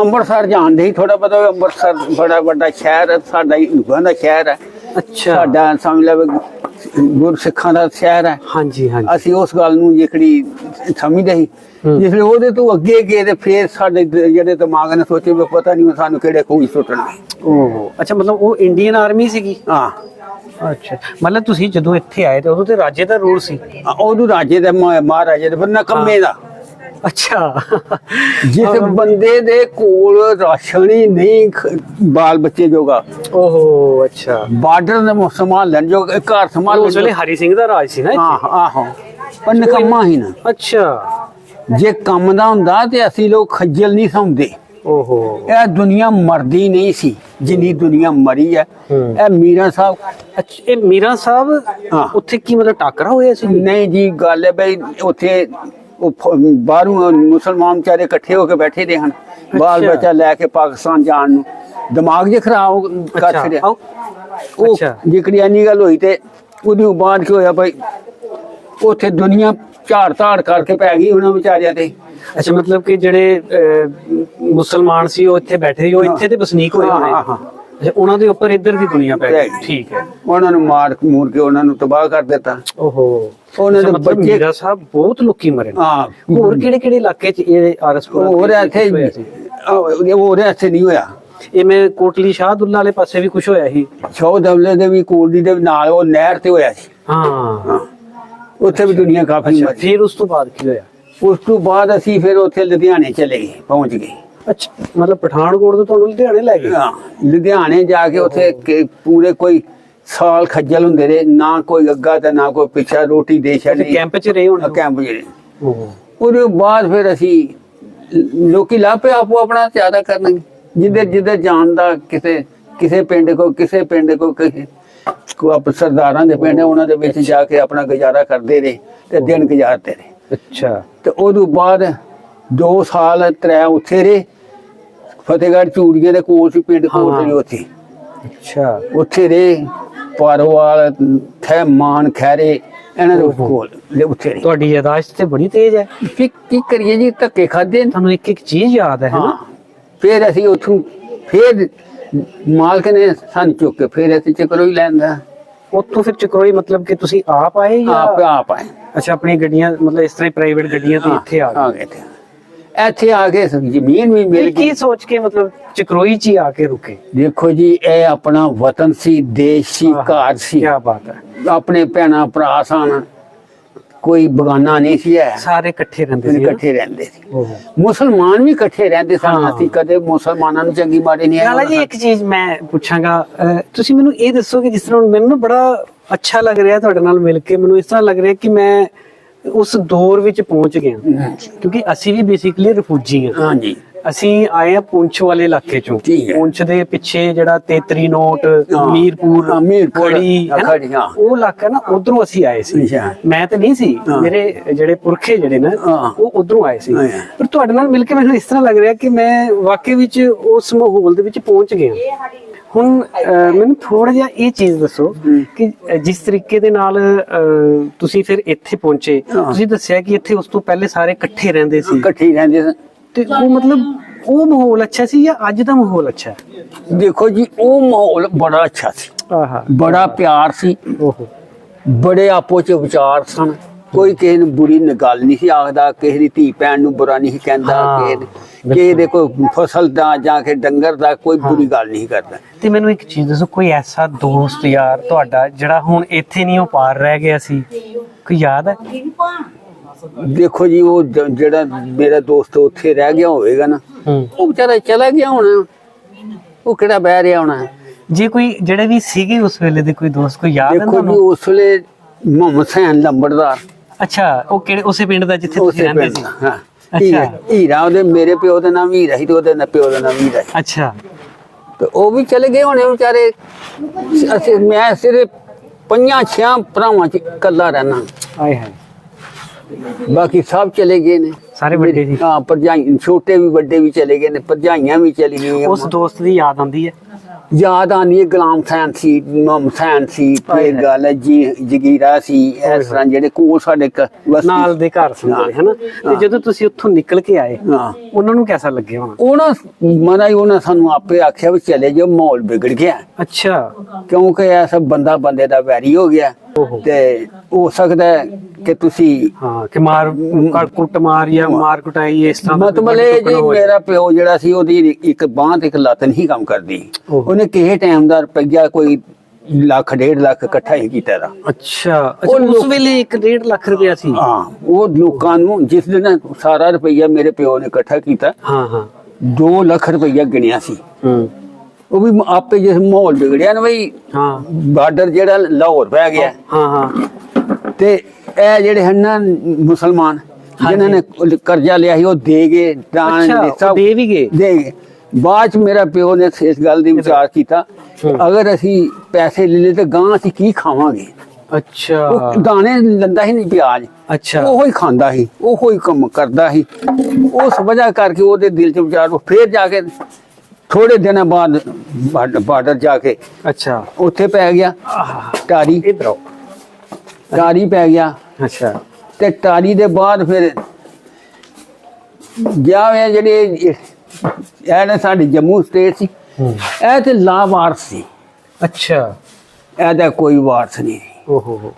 ਅੰਮ੍ਰਿਤਸਰ ਜਾਣਦੇ ਹੀ ਥੋੜਾ ਪਤਾ ਅੰਮ੍ਰਿਤਸਰ ਬੜਾ ਵੱਡਾ ਸ਼ਹਿਰ ਹੈ ਸਾਡਾ ਹੀ ਹਿੰਦੂਆਂ ਦਾ ਸ਼ਹਿਰ ਹੈ। ਅੱਛਾ। ਸਾਡਾ ਸਮਝ ਲਓ ਗੁਰਸਿੱਖਾਂ ਦਾ ਸ਼ਹਿਰ ਹੈ। ਹਾਂਜੀ ਹਾਂਜੀ। ਅਸੀਂ ਉਸ ਗੱਲ ਨੂੰ ਜਿਹੜੀ ਸਮਝਦੇ ਸੀ। ਹੂੰ। ਜਿਸਲੇ ਉਹਦੇ ਤੋਂ ਅੱਗੇ ਗਏ ਤੇ ਫੇਰ ਸਾਡੇ ਜਿਹੜੇ ਦਿਮਾਗ ਨੇ ਸੋਚੇ ਵੀ ਪਤਾ ਨਹੀਂ ਸਾਨੂੰ ਕਿਹੜੇ ਖੂਜ ਸੁੱਟਣਗੇ ਉਹ ਅੱਛਾ ਮਤਲਬ ਉਹ ਇੰਡੀਅਨ ਆਰਮੀ ਸੀਗੀ? ਹਾਂ। ਅੱਛਾ। ਮਤਲਬ ਤੁਸੀਂ ਜਦੋਂ ਇੱਥੇ ਆਏ ਤੇ ਉਦੋਂ ਤੇ ਰਾਜੇ ਦਾ ਰੂਲ ਸੀ? ਉਹਨੂੰ ਰਾਜੇ ਦੇ ਮਹਾਰਾਜੇ ਦੇ ਬੰਨਾ ਕੰਮੇ ਦਾ। ਅੱਛਾ। ਜਿਸ ਬੰਦੇ ਦੇ ਕੋਲ ਰਾਸ਼ਨ ਹੀ ਨਹੀਂ ਖ- ਬਾਲ ਬੱਚੇ ਜੋਗਾ। ਓਹੋ ਅੱਛਾ। ਬਾਰਡਰ ਦੇ ਮੁ- ਸੰਭਾਲਣ ਜੋ ਘਰ ਸੰਭਾਲਣ ਉਸ ਵੇਲੇ ਹਰੀ ਸਿੰਘ ਦਾ ਰਾਜ ਸੀ ਨਾ ਇੱਥੇ? ਹਾਂ ਆਹੋ। ਪਰ ਨਕਮਾ ਹੀ ਨਾ। ਅੱਛਾ। ਜੇ ਕੰਮ ਦਾ ਹੁੰਦਾ ਤੇ ਅਸੀਂ ਲੋਕ ਖੱਜਲ ਨਹੀਂ ਸੌਂਦੇ। ਓਹੋ। ਇਹ ਦੁਨੀਆ ਮਰਦੀ ਨਹੀਂ ਸੀ ਜਿੰਨੀ ਦੁਨੀਆ ਮਰੀ ਹੈ। ਹੂੰ। ਇਹ ਮੀਰਾ ਸਾਹਿਬ ਅੱਛਾ ਇਹ ਮੀਰਾ ਸਾਹਿਬ ਹਾਂ। ਉੱਥੇ ਕੀ ਮਤਲਬ ਟਾਕਰਾ ਹੋਇਆ ਸੀ? ਨਹੀਂ ਜੀ ਗੱਲ ਹੈ ਬਈ ਉੱਥੇ ਉਹ ਬਾਹਰੋਂ ਮੁਸਲਮਾਨ ਵਿਚਾਰੇ ਇਕੱਠੇ ਹੋ ਕੇ ਬੈਠੇ ਦੇ ਹਨ ਬਾਲ। ਬੱਚਾ ਲੈ ਕੇ ਪਾਕਿਸਤਾਨ ਜਾਣ ਨੂੰ ਦਿਮਾਗ ਜੇ ਖਰਾਬ ਕਰ ਛੜਿਆ। ਉਹ। ਜਿਕੜੀ ਇੰਨੀ ਗੱਲ ਹੋਈ ਤੇ ਉਹਦੇ ਬਾਅਦ ਕੀ ਹੋਇਆ ਭਾਈ ਉੱਥੇ ਦੁਨੀਆ ਝਾੜ ਧਾੜ ਕਰਕੇ ਪੈ ਗਈ ਉਹਨਾਂ ਵਿਚਾਰਿਆਂ ਤੇ ਅੱਛਾ ਮਤਲਬ ਕਿ ਜਿਹੜੇ ਮੁਸਲਮਾਨ ਸੀ ਉਹ ਇੱਥੇ ਬੈਠੇ ਸੀ ਉਹ ਇੱਥੇ ਦੇ ਵਸਨੀਕ ਹੋਏ ਹਾਂ, ਹੋਣੇ ਹਾਂ, ਹਾਂ। ਅੱਛਾ ਉਹਨਾਂ ਦੇ ਉੱਪਰ ਇੱਧਰ ਦੀ ਦੁਨੀਆ ਪੈ ਗਈ। ਠੀਕ ਹੈ। ਉਹਨਾਂ ਨੂੰ ਮਾਰ ਮੂਰ ਕੇ ਉਹਨਾਂ ਨੂੰ ਤਬਾਹ ਕਰ ਦਿੱਤਾ। ਓਹੋ। ਉਹਨਾਂ ਦੇ ਬੱਚੇ- ਮੀਰਾ ਸਾਹਿਬ ਬਹੁਤ ਲੋਕੀ ਮਰੇ। ਹਾਂ। ਹੋਰ ਕਿਹੜੇ ਕਿਹੜੇ ਇਲਾਕੇ 'ਚ ਇਹ ਆਰਐਸਪੁਰ ਹੋਰ ਇੱਥੇ ਹੋਰ ਇੱਥੇ ਨਹੀਂ ਹੋਇਆ। ਇਹ ਮੈਂ ਕੋਟਲੀ ਸ਼ਾਹਦੁੱਲਾ ਵਾਲੇ ਪਾਸੇ ਵੀ ਕੁਝ ਹੋਇਆ ਸੀ। ਸ਼ੌ ਦਵਲੇ ਦੇ ਵੀ ਕੋਲਡੀ ਦੇ ਨਾਲ ਉਹ ਨਹਿਰ ਤੇ ਹੋਇਆ ਸੀ। ਹਾਂ। ਉੱਥੇ ਵੀ ਦੁਨੀਆ ਕਾਫੀ ਫਿਰ ਉਸ ਤੋਂ ਬਾਅਦ ਕੀ ਹੋਇਆ? ਉਸ ਤੋਂ ਬਾਅਦ ਅਸੀਂ ਫਿਰ ਉੱਥੇ ਲੁਧਿਆਣੇ ਚਲੇ ਗਏ ਪਹੁੰਚ ਗਏ। ਅੱਛਾ ਮਤਲਬ ਪਠਾਨਕੋਟ ਤੋਂ ਤੁਹਾਨੂੰ ਲੁਧਿਆਣੇ ਲੈ ਗਏ ਹਾਂ ਲੁਧਿਆਣੇ ਜਾ ਕੇ ਉੱਥੇ ਕਿ- ਪੂਰੇ ਕੋਈ ਸਾਲ ਖੱਜਲ ਹੁੰਦੇ ਰਹੇ ਨਾ ਕੋਈ ਅੱਗਾ ਤੇ ਨਾ ਕੋਈ ਪਿੱਛਾ ਰੋਟੀ ਦੇ ਛੱਡੀ ਕੈਂਪ 'ਚ ਰਹੇ ਹੋਣੇ ਕੈਂਪ ਜਿਹੜੇ ਓਹੋ। ਉਹਦੇ ਬਾਅਦ ਫਿਰ ਅਸੀਂ ਲੋਕੀ ਲਾਪੇ ਆਪੋ ਆਪਣਾ ਜ਼ਿਆਦਾ ਕਰਨ ਜਿੱਦੇ ਜਿੱਦੇ ਜਾਣ ਦਾ ਕਿਸੇ ਕਿਸੇ ਪਿੰਡ ਕੋ ਕਿਸੇ ਪਿੰਡ ਕੋ ਕਿਸੇ ਕੋ ਆਪ ਸਰਦਾਰਾਂ ਦੇ ਪਿੰਡ ਹੈ, ਉਹਨਾਂ ਦੇ ਵਿੱਚ ਜਾ ਕੇ ਆਪਣਾ ਗੁਜ਼ਾਰਾ ਕਰਦੇ ਰਹੇ ਤੇ ਦਿਨ ਗੁਜ਼ਾਰਦੇ ਰਹੇ। ਅੱਛਾ। ਤੇ ਉਦੋਂ ਬਾਅਦ 2 ਸਾਲ ਤਰੇ ਉੱਥੇ ਰਹੇ। ਫਤਿਹਗੜ੍ਹ ਚੂੜੀਏ ਦੇ ਕੋਲ ਸੀ ਪਿੰਡ ਕੋਲ। ਸੀ ਉੱਥੇ। ਅੱਛਾ। ਉੱਥੇ ਰਹੇ ਪਾਰੋਵਾਲ ਥੈ ਮਾਨ ਖੈਰੇ ਇਹਨਾਂ ਦੇ ਕੋਲ ਲੈ ਉੱਥੇ ਰਹੇ ਤੁਹਾਡੀ ਯਾਦਾਸ਼ਤ ਤੇ ਬੜੀ ਤੇਜ਼ ਹੈ। ਕੀ ਕੀ ਕਰੀਏ ਜੀ ਧੱਕੇ ਖਾਦੇ ਤੁਹਾਨੂੰ ਇੱਕ ਇੱਕ ਚੀਜ਼ ਯਾਦ ਹੈ ਹਾਂ ਹੈਨਾ ਫਿਰ ਅਸੀਂ ਉੱਥੋਂ ਫਿਰ ਮਾਲਕ ਨੇ ਸਾਨੂੰ ਚੁੱਕ ਕੇ ਫਿਰ ਅਸੀਂ ਚਕਰੋ ਹੀ ਲੈਂਦਾ ਉੱਥੋਂ ਫਿਰ ਚਕਰੋਈ ਮਤਲਬ ਕਿ ਤੁਸੀਂ ਆਪ ਆਏ ਜਾਂ ਆਪ ਆਏ। ਅੱਛਾ ਆਪਣੀ ਗੱਡੀਆਂ ਮਤਲਬ ਇਸ ਤਰ੍ਹਾਂ ਪ੍ਰਾਈਵੇਟ ਗੱਡੀਆਂ ਤੇ ਇੱਥੇ ਆ ਆ ਗਏ ਤੇ ਇੱਥੇ ਆ ਕੇ ਜ਼ਮੀਨ ਵੀ ਮਿਲ ਗਈ ਕੀ ਸੋਚ ਕੇ ਮਤਲਬ ਚਕਰੋਈ 'ਚ ਹੀ ਆ ਕੇ ਰੁਕੇ? ਦੇਖੋ ਜੀ ਇਹ ਆਪਣਾ ਵਤਨ ਸੀ ਦੇਸ਼ ਸੀ ਘਰ ਸੀ। ਕੀ ਬਾਤ ਹੈ। ਆਪਣੇ ਭੈਣਾਂ ਭਰਾ ਸਨ। ਕੋਈ ਬਗਾਨਾ ਨਹੀਂ ਸੀ ਹੈ ਸਾਰੇ ਇਕੱਠੇ ਰਹਿੰਦੇ ਸੀ। ਇਕੱਠੇ ਰਹਿੰਦੇ ਸੀ। ਮੁਸਲਮਾਨ ਵੀ ਇਕੱਠੇ ਰਹਿੰਦੇ ਸਨ। ਅਸੀਂ ਕਦੇ ਮੁਸਲਮਾਨਾਂ ਨੂੰ ਚੰਗੀ ਮਾੜੀ ਨਹੀਂ ਲਾਲਾ ਜੀ ਇੱਕ ਚੀਜ਼ ਮੈਂ ਪੁੱਛਾਂਗਾ। ਤੁਸੀਂ ਮੈਨੂੰ ਇਹ ਦੱਸੋ ਕਿ ਜਿਸ ਤਰ੍ਹਾਂ ਮੈਨੂੰ ਬੜਾ ਅੱਛਾ ਲੱਗ ਰਿਹਾ ਤੁਹਾਡੇ ਨਾਲ ਮਿਲ ਕੇ ਮੈਨੂੰ ਇਸ ਤਰ੍ਹਾਂ ਲੱਗ ਰਿਹਾ ਕਿ ਮੈਂ ਉਸ ਦੌਰ ਵਿੱਚ ਪਹੁੰਚ ਗਿਆ ਕਿਉਂਕਿ ਅਸੀਂ ਵੀ ਬੇਸਿਕਲੀ ਰਿਫਿਊਜੀ ਹਾਂ ਹਾਂਜੀ ਅਸੀਂ ਆਏ ਆ ਪੁੰਛ ਵਾਲੇ ਇਲਾਕੇ ਚੋਂ। ਪੁੰਛ ਦੇ ਪਿੱਛੇ ਜਿਹੜਾ ਤੇਤਰੀ ਨੋਟ। ਮੀਰਪੁਰ ਹਾਂ, ਮੀਰਪੁਰ, ਖੜੀ ਹਾਂ, ਹੈ ਨਾ? ਖੜੀ, ਹਾਂ। ਉਹ ਇਲਾਕਾ ਨਾ ਉਧਰੋਂ ਅਸੀਂ ਆਏ ਸੀ। ਮੈਂ ਤੇ ਨਹੀਂ ਸੀ। ਮੇਰੇ ਜਿਹੜੇ ਪੁਰਖੇ ਜਿਹੜੇ ਨੇ। ਉਹ ਉਧਰੋਂ ਆਏ ਸੀ। ਪਰ ਤੁਹਾਡੇ ਨਾਲ ਮਿਲ ਕੇ ਮੈਨੂੰ ਇਸ ਤਰ੍ਹਾਂ ਲੱਗ ਰਿਹਾ ਕਿ ਮੈਂ ਵਾਕਈ ਵਿੱਚ ਉਸ ਮਾਹੌਲ ਦੇ ਵਿੱਚ ਪਹੁੰਚ ਗਿਆ ਹੁਣ ਮੈਨੂੰ ਥੋੜਾ ਜਿਹਾ ਇਹ ਚੀਜ਼ ਦੱਸੋ ਕਿ ਜਿਸ ਤਰੀਕੇ ਦੇ ਨਾਲ ਤੁਸੀਂ ਫਿਰ ਇੱਥੇ ਪਹੁੰਚੇ। ਤੁਸੀਂ ਦੱਸਿਆ ਕਿ ਇੱਥੇ ਉਸ ਤੋਂ ਪਹਿਲੇ ਸਾਰੇ ਇਕੱਠੇ ਰਹਿੰਦੇ ਸੀ। ਇਕੱਠੇ ਰਹਿੰਦੇ ਸਨ ਤੇ ਉਹ ਮਤਲਬ ਉਹ ਮਾਹੌਲ ਅੱਛਾ ਸੀ ਜਾਂ ਅੱਜ ਦਾ ਮਾਹੌਲ ਅੱਛਾ ਹੈ? ਦੇਖੋ ਜੀ ਉਹ ਮਾਹੌਲ ਬੜਾ ਅੱਛਾ ਸੀ। ਆਹਾ। ਬੜਾ ਪਿਆਰ ਸੀ। ਓਹੋ। ਬੜੇ ਆਪੋ ਚ ਵਿਚਾਰ ਸਨ। ਕੋਈ ਕਿਸੇ ਨੂੰ ਬੁਰੀ ਗੱਲ ਨਹੀਂ ਸੀ ਆਖਦਾ ਕਿਸੇ ਦੀ ਧੀ ਭੈਣ ਨੂੰ ਬੁਰਾ ਨਹੀਂ ਸੀ ਕਹਿੰਦਾ ਕਿਸੇ ਕਿਸੇ ਦੇ ਕੋਈ ਫਸਲ ਦਾ ਜਾਂ ਕਿ ਡੰਗਰ ਦਾ ਕੋਈ ਬੁਰੀ ਗੱਲ ਨਹੀਂ ਕਰਦਾ। ਤੇ ਮੈਨੂੰ ਇੱਕ ਚੀਜ਼ ਦੱਸੋ ਕੋਈ ਐਸਾ ਦੋਸਤ ਯਾਰ ਤੁਹਾਡਾ ਜਿਹੜਾ ਹੁਣ ਇੱਥੇ ਨਹੀਂ ਉਹ ਪਾਰ ਰਹਿ ਗਿਆ ਸੀ? ਕੋਈ ਯਾਦ ਹੈ? ਦੇਖੋ ਜੀ ਉਹ ਜਿਹੜਾ ਮੇਰਾ ਦੋਸਤ ਉੱਥੇ ਰਹਿ ਗਿਆ ਹੋਵੇਗਾ ਨਾ ਉਹ ਵਿਚਾਰਾ ਚਲਾ ਗਿਆ ਹੋਣਾ। ਉਹ ਕਿਹੜਾ ਬਹਿ ਰਿਹਾ ਹੋਣਾ? ਜੇ ਕੋਈ ਜਿਹੜੇ ਵੀ ਸੀਗੇ ਉਸ ਵੇਲੇ ਦੇ ਕੋਈ ਦੋਸਤ ਕੋਈ ਯਾਦ ਹੈ ਦੇਖੋ ਜੀ ਉਸ ਵੇਲੇ ਮੁਹੰਮਦ ਸੈਨ ਲੰਬੜਦਾਰ। ਅੱਛਾ ਉਹ ਕਿਹੜੇ ਉਸੇ ਪਿੰਡ ਦਾ ਜਿੱਥੇ ਤੁਸੀਂ ਉਸੇ ਰਹਿੰਦੇ ਪਿੰਡ ਸੀ? ਹਾਂ। ਅੱਛਾ। ਹੀਰਾ ਹੀਰਾ ਉਹਦੇ ਮੇਰੇ ਪਿਓ ਦਾ ਨਾਮ ਹੀਰਾ ਸੀ ਤੇ ਉਹਦੇ ਪਿਓ ਦਾ ਨਾਮ ਹੀਰਾ ਸੀ। ਅੱਛਾ। ਤੇ ਉਹ ਵੀ ਚਲੇ ਗਏ ਹੋਣੇ ਵਿਚਾਰੇ। ਅਸੀਂ ਮੈਂ ਸਿਰਫ ਪੰਜਾਂ ਛਿਆਂ ਭਰਾਵਾਂ ਚ ਇਕੱਲਾ ਰਹਿਣਾ ਆਏ ਹੈ ਬਾਕੀ ਸਭ ਚਲੇ ਗਏ ਨੇ। ਸਾਰੇ ਵੱਡੇ ਸੀ ਹਾਂ ਭਰਜਾਈ ਛੋਟੇ ਵੀ ਵੱਡੇ ਵੀ ਚਲੇ ਗਏ ਨੇ ਭਰਜਾਈਆਂ ਵੀ ਚਲੀ ਗਈਆਂ ਉਸ ਦੋਸਤ ਦੀ ਯਾਦ ਆਉਂਦੀ ਹੈ? ਯਾਦ ਆਉਂਦੀ ਹੈ ਗੁਲਾਮ ਸੈਨ ਸੀ ਮਮ ਸੈਨ ਸੀ ਤੇ। ਗੱਲ ਜੀ ਜਗੀਰਾ ਸੀ ਇਸ ਤਰ੍ਹਾਂ ਜਿਹੜੇ ਕੋਲ ਸਾਡੇ ਨਾਲ ਦੇ ਘਰ ਸੀ ਹੈਨਾ? ਤੇ ਜਦੋਂ ਤੁਸੀਂ ਉੱਥੋਂ ਨਿਕਲ ਕੇ ਆਏ ਉਹਨਾਂ ਨੂੰ ਕਿਹਦਾ ਲੱਗਿਆ ਹੋਣਾ? ਉਹਨਾਂ ਮਨਾ ਹੀ ਉਹਨਾਂ ਸਾਨੂੰ ਆਪੇ ਆਖਿਆ ਵੀ ਚਲੇ ਜਾਓ ਮਾਹੌਲ ਵਿਗੜ ਗਿਆ। ਅੱਛਾ। ਕਿਉਂਕਿ ਸਭ ਬੰਦਾ ਬੰਦੇ ਦਾ ਵੈਰੀ ਹੋ ਗਿਆ। ਤੇ ਹੋ ਸਕਦਾ ਹੈ ਕਿ ਤੁਸੀਂ ਹਾਂ ਕਿ ਮਾਰ ਕੱਟ ਕੁੱਟ ਮਾਰ ਜਾਂ ਮਾਰ ਕੁਟਾਈ ਇਸ ਤਰ੍ਹਾਂ ਦਾ ਕੋਈ ਮਤਲਬ ਇਹ ਜੀ ਮੇਰਾ ਪਿਓ ਜਿਹੜਾ ਸੀ ਉਹਦੀ ਇੱਕ ਬਾਂਹ ਤੇ ਇੱਕ ਲੱਤ ਨਹੀਂ ਕੰਮ ਕਰਦੀ। ਓਹੋ। ਉਹਨੇ ਕਿਸੇ ਟਾਈਮ ਦਾ ਰੁਪਈਆ ਕੋਈ ਲੱਖ ਡੇਢ ਲੱਖ ਇਕੱਠਾ ਹੀ ਕੀਤਾ ਦਾ ਅੱਛਾ ਅੱਛਾ ਉਹ ਉਸ ਲੋਕ- ਵੇਲੇ 1.5 ਲੱਖ ਰੁਪਇਆ ਸੀ। ਹਾਂ ਉਹ ਲੋਕਾਂ ਨੂੰ ਜਿਸ ਦਿਨ ਸਾਰਾ ਰੁਪਈਆ ਮੇਰੇ ਪਿਓ ਨੇ ਇਕੱਠਾ ਕੀਤਾ ਹਾਂ ਹਾਂ। 2 ਲੱਖ ਰੁਪਈਆ ਗਿਣਿਆ ਸੀ। ਹੂੰ। ਉਹ ਵੀ ਆਪੇ ਜਿਸ ਮਾਹੌਲ ਵਿਗੜਿਆ ਨਾ ਬਈ ਹਾਂ। ਬਾਰਡਰ ਜਿਹੜਾ ਲਾਹੌਰ ਪੈ ਗਿਆ। ਹਾਂ ਹਾਂ। ਤੇ ਇਹ ਜਿਹੜੇ ਹਨ ਨਾ ਮੁਸਲਮਾਨ ਜਿਨ੍ਹਾਂ ਨੇ ਕਰਜ਼ਾ ਲਿਆ ਸੀ ਉਹ ਦੇ ਗਏ ਅੱਛਾ, ਦੇ ਉਹ ਸਭ ਦੇ ਵੀ ਗਏ? ਦੇ ਗਏ। ਬਾਅਦ ਚ ਮੇਰਾ ਪਿਓ ਨੇ ਇਸ ਗੱਲ ਦੀ ਵਿਚਾਰ ਕੀਤਾ। ਅਗਰ ਅਸੀਂ ਪੈਸੇ ਲੈ ਲਏ ਤੇ ਗਾਂ ਅਸੀਂ ਕੀ ਖਾਵਾਂਗੇ? ਅੱਛਾ। ਉਹ ਦਾਣੇ ਲੰਦਾ ਹੀ ਨਹੀਂ ਪਿਆਜ। ਅੱਛਾ। ਉਹੋ ਹੀ ਖਾਂਦਾ ਸੀ ਉਹੋ ਹੀ ਕੰਮ ਕਰਦਾ ਸੀ। ਉਸ ਵਜ੍ਹਾ ਕਰਕੇ ਉਹਦੇ ਦਿਲ ਚ ਵਿਚਾਰ ਉਹ ਫੇਰ ਜਾ ਕੇ ਥੋੜੇ ਦਿਨਾਂ ਬਾਅਦ ਬਾਰਡ- ਬਾਰਡਰ ਜਾ ਕੇ ਅੱਛਾ। ਉੱਥੇ ਪੈ ਗਿਆ। ਟਾਰੀ। ਇਧਰ। ਆਓ ਟਾਰੀ ਪੈ ਗਿਆ। ਅੱਛਾ। ਤੇ ਟਾਰੀ ਦੇ ਬਾਅਦ ਫਿਰ ਗਿਆ ਹੋਇਆ ਜਿਹੜੇ ਇਹ ਨੇ ਸਾਡੀ ਜੰਮੂ ਸਟੇਟ ਸੀ। ਹੂੰ। ਇਹ ਤੇ ਲਾਵਾਰਸ ਸੀ। ਅੱਛਾ। ਇਹਦਾ ਕੋਈ ਵਾਰਸ ਨਹੀਂ। ਸੀ। ਓਹੋ ਹੋ।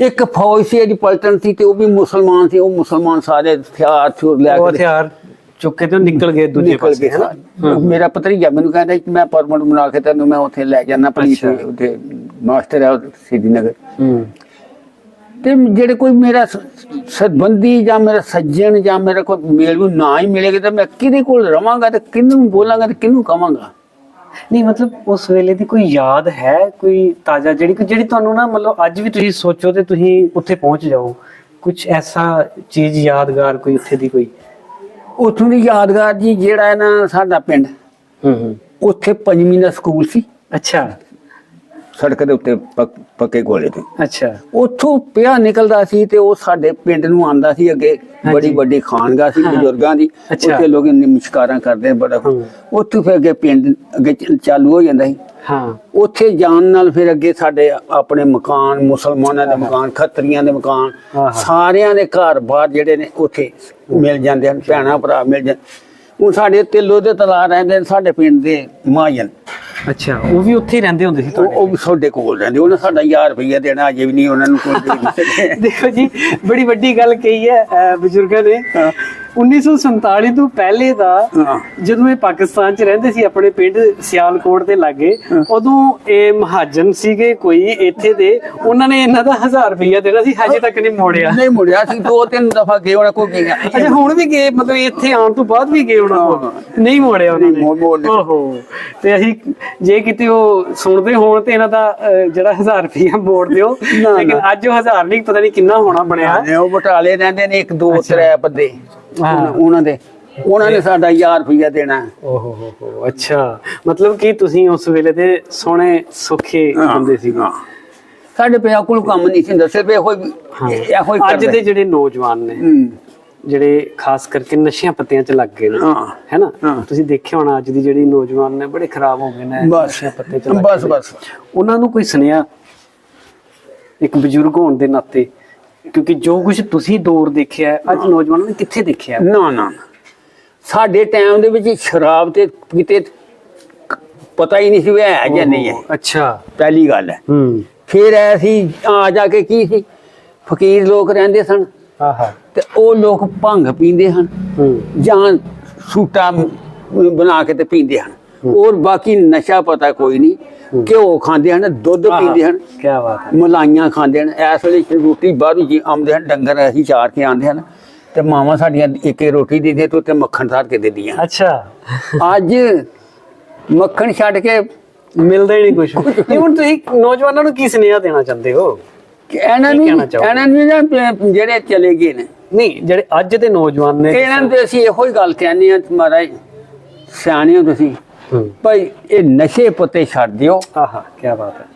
ਇੱਕ ਫੌਜ ਸੀ ਇਹਦੀ ਪਲਟਨ ਸੀ ਤੇ ਉਹ ਵੀ ਮੁਸਲਮਾਨ ਸੀ। ਉਹ ਮੁਸਲਮਾਨ ਸਾਰੇ ਹਥਿਆਰ ਛੁਰ ਲੈ ਉਹ ਕੇ ਹਥਿਆਰ ਚੁੱਕ ਕੇ ਤੇ ਉਹ ਨਿਕਲ ਗਏ ਦੂਜੇ ਨਿਕਲ ਪਾਸੇ ਗਏ ਹੈ। ਨਾ ਸਾਰੇ। ਮੇਰਾ ਭਤਰੀਜਾ ਮੈਨੂੰ ਕਹਿੰਦਾ ਕਿ ਮੈਂ ਪਰਮਿਟ ਬਣਾ ਕੇ ਤੈਨੂੰ ਮੈਂ ਉੱਥੇ ਲੈ ਜਾਣਾ ਪੁਲਿਸ। ਉੱਥੇ ਮਾਸਟਰ ਹੈ ਸ੍ਰੀਨਗਰ ਹੂੰ। ਤੇ ਜਿਹੜੇ ਕੋਈ ਮੇਰਾ ਸ- ਸੰਬੰਧੀ ਜਾਂ ਮੇਰਾ ਸੱਜਣ ਜਾਂ ਮੇਰਾ ਕੋਈ ਮੇਲ ਨੂੰ ਨਾ ਹੀ ਮਿਲੇਗਾ ਤਾਂ ਮੈਂ ਕਿਹਦੇ ਕੋਲ ਰਵਾਂਗਾ ਤੇ ਕਿਹਨੂੰ ਬੋਲਾਂਗਾ ਤੇ ਕਿਹਨੂੰ ਕਵਾਂਗਾ? ਨਹੀਂ ਮਤਲਬ ਉਸ ਵੇਲੇ ਦੀ ਕੋਈ ਯਾਦ ਹੈ? ਕੋਈ ਤਾਜ਼ਾ ਜਿਹੜੀ ਜਿਹੜੀ ਤੁਹਾਨੂੰ ਨਾ ਮਤਲਬ ਅੱਜ ਵੀ ਤੁਸੀਂ ਸੋਚੋ ਤੇ ਤੁਸੀਂ ਉੱਥੇ ਪਹੁੰਚ ਜਾਓ। ਕੁਝ ਐਸਾ ਚੀਜ਼ ਯਾਦਗਾਰ ਕੋਈ ਉੱਥੇ ਦੀ ਕੋਈ? ਉੱਥੋਂ ਦੀ ਯਾਦਗਾਰ ਜੀ ਜਿਹੜਾ ਹੈ ਨਾ ਸਾਡਾ ਪਿੰਡ ਹੂੰ ਹੂੰ। ਉੱਥੇ ਪੰਜਵੀਂ ਦਾ ਸਕੂਲ ਸੀ। ਅੱਛਾ। ਸੜਕ ਦੇ ਉੱਤੇ ਪੱਕ- ਪੱਕੇ ਗੋਲੇ ਤੇ ਅੱਛਾ ਉੱਥੋਂ ਪਿਆ ਨਿਕਲਦਾ ਸੀ ਤੇ ਉਹ ਸਾਡੇ ਪਿੰਡ ਨੂੰ ਆਂਦਾ ਸੀ ਅੱਗੇ ਹਾਂਜੀ। ਬੜੀ ਵੱਡੀ ਖਾਨਗਾ ਸੀ ਹਾਂ। ਬਜ਼ੁਰਗਾਂ ਦੀ ਅੱਛਾ। ਉੱਥੇ ਲੋਕ ਨਮਸਕਾਰਾਂ ਕਰਦੇ ਬੜਾ ਹੂੰ। ਉੱਥੋਂ ਫਿਰ ਅੱਗੇ ਪਿੰਡ ਅੱਗੇ ਚ- ਚਾਲੂ ਹੋ ਜਾਂਦਾ ਸੀ ਹਾਂ ਉੱਥੇ ਜਾਣ ਨਾਲ ਫਿਰ ਅੱਗੇ ਸਾਡੇ ਆਪਣੇ ਮਕਾਨ ਮੁਸਲਮਾਨਾਂ ਦੇ ਮਕਾਨ ਖੱਤਰੀਆਂ ਦੇ ਮਕਾਨ। ਸਾਰਿਆਂ ਦੇ ਘਰ ਬਾਹਰ ਜਿਹੜੇ ਨੇ ਉੱਥੇ ਮਿਲ ਜਾਂਦੇ ਹਨ ਭੈਣਾਂ ਭਰਾ ਮਿਲ ਜਾਂਦੇ ਹੁਣ ਸਾਡੇ ਤਿੱਲੋ ਦੇ ਤਲਾ ਰਹਿੰਦੇ ਨੇ ਸਾਡੇ ਪਿੰਡ ਦੇ ਮਾਜਨ ਅੱਛਾ ਉਹ ਵੀ ਉੱਥੇ ਹੀ ਰਹਿੰਦੇ ਹੁੰਦੇ ਸੀ ਉਹ ਤੁਹਾਡੇ ਉਹ ਵੀ ਸਾਡੇ ਕੋਲ ਰਹਿੰਦੇ ਉਹਨਾਂ ਸਾਡਾ 1000 ਰੁਪਈਆ ਦੇਣਾ ਅਜੇ ਵੀ ਨਹੀਂ ਉਹਨਾਂ ਨੂੰ ਕੋਈ ਦੇ ਦੇਖੋ ਜੀ ਬੜੀ ਵੱਡੀ ਗੱਲ ਕਹੀ ਹੈ ਬਜ਼ੁਰਗਾਂ ਨੇ। ਹਾਂ। 1947 ਤੋਂ ਪਹਿਲੇ ਦਾ। ਜਦੋਂ ਇਹ ਪਾਕਿਸਤਾਨ 'ਚ ਰਹਿੰਦੇ ਸੀ ਆਪਣੇ ਪਿੰਡ ਸਿਆਲਕੋਟ ਦੇ ਲਾਗੇ ਉਦੋਂ ਇਹ ਮਹਾਜਨ ਸੀਗੇ ਕੋਈ ਇੱਥੇ ਦੇ ਉਹਨਾਂ ਨੇ ਇਹਨਾਂ ਦਾ 1000 ਰੁਪਈਆ ਦੇਣਾ ਸੀ ਹਜੇ ਤੱਕ ਨਹੀਂ ਮੋੜਿਆ ਨਹੀਂ ਮੁੜਿਆ ਸੀ ਦੋ ਤਿੰਨ ਦਫਾ ਗਏ ਉਹਨਾਂ ਕੋਲ ਗਿਆ ਅੱਛਾ ਹੁਣ ਵੀ ਗਏ ਮਤਲਬ ਇੱਥੇ ਆਉਣ ਤੋਂ ਬਾਅਦ ਵੀ ਗਏ ਉਹਨਾਂ ਕੋਲ ਨਹੀਂ ਮੋੜਿਆ ਉਹਨਾਂ ਨੇ। ਓਹੋ ਤੇ ਅਸੀਂ ਜੇ ਕਿਤੇ ਉਹ ਸੁਣਦੇ ਹੋਣ ਤੇ ਇਹਨਾਂ ਦਾ ਜਿਹੜਾ 1000 ਰੁਪਈਆ ਮੋੜ ਦਿਓ। ਲੇਕਿਨ ਅੱਜ ਉਹ 1000 ਨਹੀਂ ਪਤਾ ਨਹੀਂ ਕਿੰਨਾ ਹੋਣਾ ਬਣਿਆ ਉਹ ਬਟਾਲੇ ਰਹਿੰਦੇ ਨੇ ਇੱਕ ਦੋ। ਤਰੇ ਬੰਦੇ। ਉਹਨਾਂ- ਉਹਨਾਂ ਦੇ ਉਹਨਾਂ ਨੇ ਸਾਡਾ 1000 ਰੁਪਈਆ ਦੇਣਾ। ਓਹੋ ਹੋ ਹੋ। ਅੱਛਾ। ਮਤਲਬ ਕਿ ਤੁਸੀਂ ਉਸ ਵੇਲੇ ਦੇ ਸੋਹਣੇ ਸੁਖੇ ਬੰਦੇ ਸੀ। ਹਾਂ। ਸਾਡੇ ਪਿਆ ਕੋਲ ਕੰਮ ਨਹੀਂ ਸੀ ਦੱਸੇ ਪਏ ਹੋਈ ਇਹੋ ਹੀ ਅੱਜ ਕਰਦੇ। ਦੇ ਜਿਹੜੇ ਨੌਜਵਾਨ ਨੇ ਹੂੰ। ਜਿਹੜੇ ਖਾਸ ਕਰਕੇ ਨਸ਼ਿਆਂ ਪੱਤਿਆਂ 'ਚ ਲੱਗ ਗਏ ਨੇ ਹਾਂ। ਹੈਨਾ? ਹਾਂ। ਤੁਸੀਂ ਦੇਖਿਆ ਹੋਣਾ ਅੱਜ ਦੀ ਜਿਹੜੀ ਨੌਜਵਾਨ ਨੇ ਬੜੇ ਖਰਾਬ ਹੋ ਗਏ ਨੇ ਬਸ। ਨਸ਼ਿਆਂ ਪੱਤੇ 'ਚ ਲੱਗ ਬਸ ਗਏ। ਬਸ। ਉਹਨਾਂ ਨੂੰ ਕੋਈ ਸੁਨੇਹਾ? ਇੱਕ ਬਜ਼ੁਰਗ ਹੋਣ ਦੇ ਨਾਤੇ ਕਿਉਂਕਿ ਜੋ ਕੁਝ ਤੁਸੀਂ ਦੌਰ ਦੇਖਿਆ ਅੱਜ ਨੌਜਵਾਨਾਂ ਨੇ ਕਿੱਥੇ ਦੇਖਿਆ? ਨਾ ਨਾ। ਸਾਡੇ ਟਾਈਮ ਦੇ ਵਿੱਚ ਸ਼ਰਾਬ ਤੇ ਕਿਤੇ ਪਤਾ ਹੀ ਨਹੀਂ ਸੀ ਵੀ ਹੈ ਜਾਂ ਨਹੀਂ ਹੈ। ਅੱਛਾ। ਪਹਿਲੀ ਗੱਲ ਹੈ। ਹੂੰ। ਫਿਰ ਐਸੀ ਆ ਜਾ ਕੇ ਕੀ ਸੀ? ਫਕੀਰ ਲੋਕ ਰਹਿੰਦੇ ਸਨ। ਆਹਾ। ਤੇ ਉਹ ਲੋਕ ਭੰਗ ਪੀਂਦੇ ਹਨ। ਜਾਂ ਸੂਟਾ ਬਣਾ ਕੇ ਤੇ ਪੀਂਦੇ ਹਨ। ਔਰ ਬਾਕੀ ਨਸ਼ਾ ਪਤਾ ਕੋਈ ਨਹੀਂ। ਘਿਓ ਖਾਂਦੇ ਹਨ ਦੁੱਧ ਪੀਂਦੇ ਹਨ। ਕੀ ਬਾਤ ਹੈ। ਮਲਾਈਆਂ ਖਾਂਦੇ ਹਨ। ਇਸ ਵੇਲੇ ਰੋਟੀ ਬਾਹਰੋਂ ਜੀ ਆਉਂਦੇ ਹਨ ਡੰਗਰ ਅਸੀਂ ਚਾਰ ਕੇ ਆਉਂਦੇ ਹਨ ਤੇ ਮਾਵਾਂ ਸਾਡੀਆਂ ਇੱਕ ਇੱਕ ਰੋਟੀ ਦਿੰਦੀਆਂ ਤੇ ਉੱਤੇ ਮੱਖਣ ਧਾਰ ਕੇ ਦਿੰਦੀਆਂ। ਅੱਛਾ। ਅੱਜ ਮੱਖਣ ਛੱਡ ਕੇ ਮਿਲਦਾ ਹੀ ਨਹੀਂ ਕੁਝ ਨਹੀਂ ਹੁਣ ਤੁਸੀਂ ਨੌਜਵਾਨਾਂ ਨੂੰ ਕੀ ਸੁਨੇਹਾ ਦੇਣਾ ਚਾਹੁੰਦੇ ਹੋ? ਇਹਨਾਂ ਨੂੰ? ਇਹਨਾਂ ਨੂੰ ਜਿਹੜੇ ਚਲੇ ਗਏ ਨੇ। ਨਹੀਂ ਜਿਹੜੇ ਅੱਜ ਦੇ ਨੌਜਵਾਨ ਨੇ ਇਹਨਾਂ ਨੂੰ ਅਸੀਂ ਇਹੋ ਹੀ ਗੱਲ ਕਹਿੰਦੇ ਆ ਮਹਾਰਾਜ ਸਿਆਣੇ ਹੋ ਤੁਸੀਂ। ਭਾਈ ਇਹ ਨਸ਼ੇ ਪੱਤੇ ਛੱਡ ਦਿਓ। ਆਹਾ ਕੀ ਬਾਤ ਹੈ।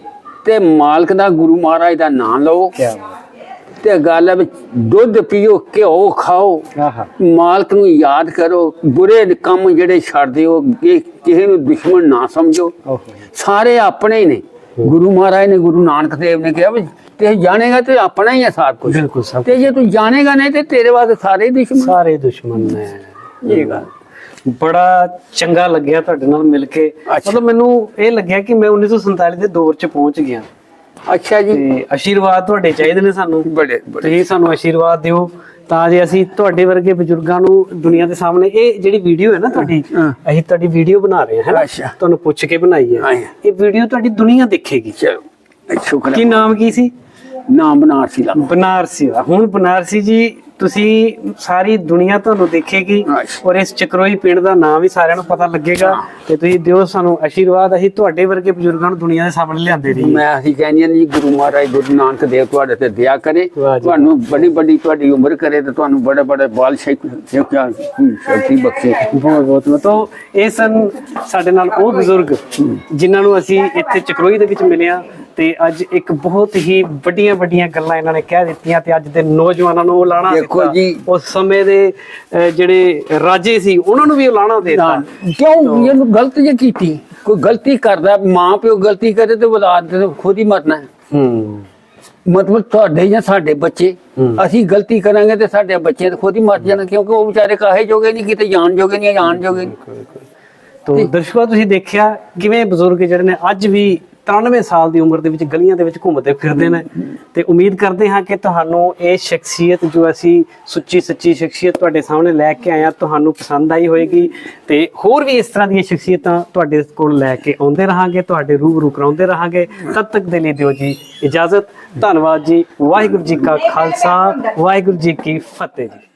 ਤੇ ਮਾਲਕ ਦਾ ਗੁਰੂ ਮਹਾਰਾਜ ਦਾ ਨਾਮ ਲਓ। ਕੀ ਬਾਤ ਤੇ ਗੱਲ ਹੈ ਵੀ ਦੁੱਧ ਪੀਓ ਘਿਓ ਖਾਓ। ਆਹਾ। ਮਾਲਕ ਨੂੰ ਯਾਦ ਕਰੋ ਬੁਰੇ ਕੰਮ ਜਿਹੜੇ ਛੱਡ ਦਿਓ ਕਿਸੇ ਨੂੰ ਦੁਸ਼ਮਣ ਨਾ ਸਮਝੋ। ਸਾਰੇ ਆਪਣੇ ਹੀ ਨੇ। ਗੁਰੂ ਮਹਾਰਾਜ ਨੇ ਗੁਰੂ ਨਾਨਕ ਦੇਵ ਨੇ ਕਿਹਾ ਵੀ ਤੇ ਜਾਣੇਗਾ ਤੇ ਆਪਣਾ ਹੀ ਹੈ ਸਭ ਕੁਝ ਬਿਲਕੁਲ ਸਭ ਤੇ ਜੇ ਤੂੰ ਜਾਣੇਗਾ ਨਹੀਂ ਤੇ ਤੇਰੇ ਵਾਸਤੇ ਸਾਰੇ ਦੁਸ਼ਮਣ ਸਾਰੇ ਦੁਸ਼ਮਣ ਨੇ। ਇਹ ਗੱਲ। ਬੜਾ ਚੰਗਾ ਲੱਗਿਆ ਤੁਹਾਡੇ ਨਾਲ ਮਿਲ ਕੇ। ਮਤਲਬ ਮੈਨੂੰ ਇਹ ਲੱਗਿਆ ਕਿ ਮੈਂ 1947 ਦੇ ਦੌਰ 'ਚ ਪਹੁੰਚ ਗਿਆ। ਅੱਛਾ ਜੀ। ਤੇ ਆਸ਼ੀਰਵਾਦ ਤੁਹਾਡੇ ਚਾਹੀਦੇ ਨੇ ਸਾਨੂੰ। ਬੜੇ ਬੜੇ। ਤੁਸੀਂ ਸਾਨੂੰ ਆਸ਼ੀਰਵਾਦ ਦਿਓ ਤਾਂ ਜੇ ਅਸੀਂ ਤੁਹਾਡੇ ਵਰਗੇ ਬਜ਼ੁਰਗਾਂ ਨੂੰ ਦੁਨੀਆ ਦੇ ਸਾਹਮਣੇ ਇਹ ਜਿਹੜੀ ਵੀਡੀਓ ਹੈ ਨਾ ਤੁਹਾਡੀ। ਅਸੀਂ ਤੁਹਾਡੀ ਵੀਡੀਓ ਬਣਾ ਰਹੇ ਹਾਂ? ਅੱਛਾ। ਤੁਹਾਨੂੰ ਪੁੱਛ ਕੇ ਬਣਾਈ ਹੈ। ਇਹ ਵੀਡੀਓ ਤੁਹਾਡੀ ਦੁਨੀਆ ਦੇਖੇਗੀ। ਚਲੋ ਸ਼ੁਕਰ ਕੀ ਨਾਮ ਕੀ ਸੀ? ਨਾਮ ਬਨਾਰਸੀ ਦਾ ਬਨਾਰਸੀ ਦਾ ਹੁਣ ਬਨਾਰਸੀ ਜੀ ਤੁਸੀਂ ਸਾਰੀ ਦੁਨੀਆ ਤੁਹਾਨੂੰ ਦੇਖੇਗੀ। ਔਰ ਇਸ ਚਕਰੋਈ ਪਿੰਡ ਦਾ ਨਾਮ ਵੀ ਸਾਰਿਆਂ ਨੂੰ ਪਤਾ ਲੱਗੇਗਾ। ਤੇ ਤੁਸੀਂ ਦਿਓ ਸਾਨੂੰ ਆਸ਼ੀਰਵਾਦ ਅਸੀਂ ਤੁਹਾਡੇ ਵਰਗੇ ਬਜ਼ੁਰਗਾਂ ਨੂੰ ਦੁਨੀਆ ਦੇ ਸਾਹਮਣੇ ਲਿਆਂਦੇ ਰਹੀਏ ਮੈਂ ਅਸੀਂ ਕਹਿੰਦੇ ਹਾਂ ਜੀ ਗੁਰੂ ਮਹਾਰਾਜ ਗੁਰੂ ਨਾਨਕ ਦੇਵ ਤੁਹਾਡੇ ਤੇ ਦਇਆ ਕਰੇ। ਤੁਹਾਨੂੰ ਬੜੀ ਬੜੀ ਤੁਹਾਡੀ ਉਮਰ ਕਰੇ ਤੇ ਤੁਹਾਨੂੰ ਬੜੇ ਬੜੇ ਬਾਲ ਸ਼ਕਤੀ ਬਖਸ਼ੇ ਬਹੁਤ ਬਹੁਤ ਮਤਲਬ ਇਹ ਸਨ ਸਾਡੇ ਨਾਲ ਉਹ ਬਜ਼ੁਰਗ ਜਿਨ੍ਹਾਂ ਨੂੰ ਅਸੀਂ ਇੱਥੇ ਚਕਰੋਈ ਦੇ ਵਿੱਚ ਮਿਲਿਆ ਤੇ ਅੱਜ ਇੱਕ ਬਹੁਤ ਹੀ ਵੱਡੀਆਂ ਵੱਡੀਆਂ ਗੱਲਾਂ ਇਹਨਾਂ ਨੇ ਕਹਿ ਦਿੱਤੀਆਂ ਤੇ ਅੱਜ ਦੇ ਨੌਜਵਾਨਾਂ ਨੂੰ ਉਹ ਲਾਣਾ ਦੇਖੋ ਦਿੱਤਾ। ਜੀ। ਉਸ ਸਮੇਂ ਦੇ ਜਿਹੜੇ ਰਾਜੇ ਸੀ ਉਹਨਾਂ ਨੂੰ ਵੀ ਉਹ ਲਾਣਾ ਦੇਤਾ। ਕਿਉਂ? ਇਹਨੂੰ ਗਲਤ ਜੇ ਕੀਤੀ। ਕੋਈ ਗਲਤੀ ਕਰਦਾ ਮਾਂ ਪਿਓ ਗਲਤੀ ਕਰੇ ਤੇ ਔਲਾਦ ਤੇ ਖੁਦ ਹੀ ਮਰਨਾ ਹੈ। ਹੂੰ। ਮਤਲਬ ਤੁਹਾਡੇ ਜਾਂ ਸਾਡੇ ਬੱਚੇ। ਅਸੀਂ ਗਲਤੀ ਕਰਾਂਗੇ ਤੇ ਸਾਡੇ ਬੱਚੇ ਤਾਂ ਖੁਦ ਹੀ ਮਰ ਜਾਣ ਕਿਉਂਕਿ ਉਹ ਵਿਚਾਰੇ ਕਾਹੇ ਜੋਗੇ ਨਹੀਂ ਕਿਤੇ ਜਾਣ ਜੋਗੇ ਨਹੀਂ ਜਾਣ ਜੋਗੇ। ਤੋ ਦਰਸ਼ਕੋ ਤੁਸੀਂ ਦੇਖਿਆ ਕਿਵੇਂ ਬਜ਼ੁਰਗ ਜਿਹੜੇ ਨੇ ਅੱਜ ਵੀ 93 ਸਾਲ ਦੀ ਉਮਰ ਦੇ ਵਿੱਚ ਗਲੀਆਂ ਦੇ ਵਿੱਚ ਘੁੰਮਦੇ ਫਿਰਦੇ ਨੇ। ਤੇ ਉਮੀਦ ਕਰਦੇ ਹਾਂ ਕਿ ਤੁਹਾਨੂੰ ਇਹ ਸ਼ਖਸੀਅਤ ਜੋ ਅਸੀਂ ਸੁੱਚੀ ਸੱਚੀ ਸ਼ਖਸੀਅਤ ਤੁਹਾਡੇ ਸਾਹਮਣੇ ਲੈ ਕੇ ਆਏ ਹਾਂ, ਤੁਹਾਨੂੰ ਪਸੰਦ ਆਈ ਹੋਏਗੀ। ਤੇ ਹੋਰ ਵੀ ਇਸ ਤਰ੍ਹਾਂ ਦੀਆਂ ਸ਼ਖਸੀਅਤਾਂ ਤੁਹਾਡੇ ਕੋਲ ਲੈ ਕੇ ਆਉਂਦੇ ਰਹਾਂਗੇ, ਤੁਹਾਡੇ ਰੂਬਰੂ ਕਰਾਉਂਦੇ ਰਹਾਂਗੇ। ਤਦ ਤੱਕ ਦੇ ਲਈ ਦਿਓ ਜੀ ਇਜਾਜ਼ਤ। ਧੰਨਵਾਦ ਜੀ। ਵਾਹਿਗੁਰੂ ਜੀ ਕਾ ਖਾਲਸਾ, ਵਾਹਿਗੁਰੂ ਜੀ ਕੀ ਫਤਿਹ ਜੀ।